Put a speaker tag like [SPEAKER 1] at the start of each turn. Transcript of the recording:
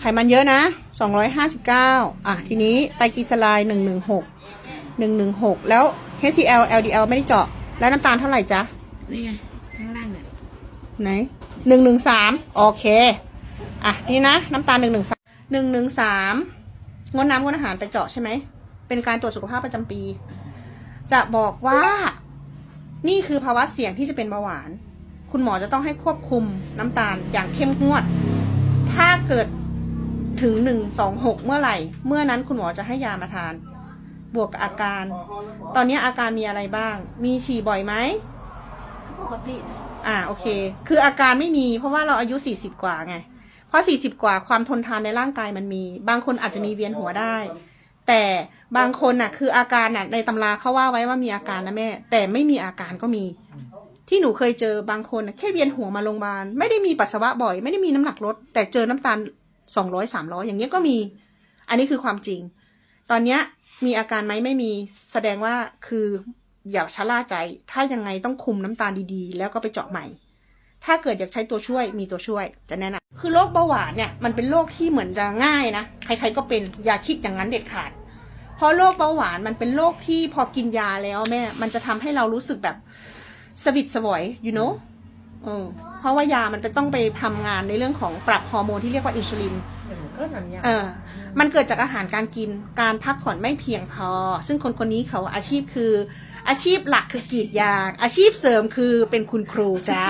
[SPEAKER 1] ไขมันเยอะนะ 259 อะ ทีนี้ไตรกลีเซอไรด์116 116 แล้ว HCl LDL ไม่ได้เจาะ แล้วน้ำตาลเท่าไหร่จ๊ะ
[SPEAKER 2] นี่ไง ข้างล่างเนี่ย
[SPEAKER 1] ไหนหนึ่งหนึ่งสามโอเค อะ นี่นะ น้ำตาลหนึ่งหนึ่งสามหนึ่งหนึ่งสามงดน้ำงดอาหารไปเจาะใช่ไหม เป็นการตรวจสุขภาพประจำปี จะบอกว่า นี่คือภาวะเสี่ยงที่จะเป็นเบาหวาน คุณหมอจะต้องให้ควบคุมน้ำตาลอย่างเข้มงวด ถ้าเกิด ถึงหนึ่งสองหกเมื่อไหร่ เมื่อนั้นคุณหมอจะให้ยามาทาน บวกกับอาการ ตอนนี้อาการมีอะไรบ้าง มีฉี่บ่อยไหม
[SPEAKER 2] ก็ปกตินะ
[SPEAKER 1] อ่าโอเค คืออาการไม่มี เพราะว่าเราอายุ 40 กว่าไง เพราะ 40 กว่าความทนทานในร่างกายมันมี บางคนอาจจะมีเวียนหัวได้ แต่บางคนน่ะ คืออาการน่ะในตำราเขาว่าไว้ว่ามีอาการนะแม่ แต่ไม่มีอาการก็มี ที่หนูเคยเจอบางคนน่ะแค่เวียนหัวมาโรงพยาบาลไม่ได้มีปัสสาวะบ่อย ไม่ได้มีน้ำหนักลดแต่เจอน้ำตาล 200 300อยอย่างเงี้ยก็มี อันนี้คือความจริง ตอนเนี้ยมีอาการไหมไม่มีแสดงว่าคืออย่าชะล่าใจ ถ้ายังไงต้องคุมน้ำตาลดีๆ แล้วก็ไปเจาะใหม่ ถ้าเกิดอยากใช้ตัวช่วยมีตัวช่วยจะแนะนำคือโรคเบาหวานเนี่ยมันเป็นโรคที่เหมือนจะง่ายนะใครๆก็เป็นอย่าคิดอย่างนั้นเด็ดขาด เพราะโรคเบาหวานมันเป็นโรคที่พอกินยาแล้วแม่ มันจะทำให้เรารู้สึกแบบสวิตสวอย you know เออ เพราะว่ายามันจะต้องไปทำงานในเรื่องของปรับฮอร์โมนที่เรียกว่าอินซูลิน
[SPEAKER 3] ก็นั่นเนี่ย
[SPEAKER 1] เออมันเกิดจากอาหารการกินการพักผ่อนไม่เพียงพอ ซึ่งคนคนนี้เขาอาชีพคือ อาชีพหลักคือกรีดยางอาชีพเสริมคือเป็นคุณครูจ้า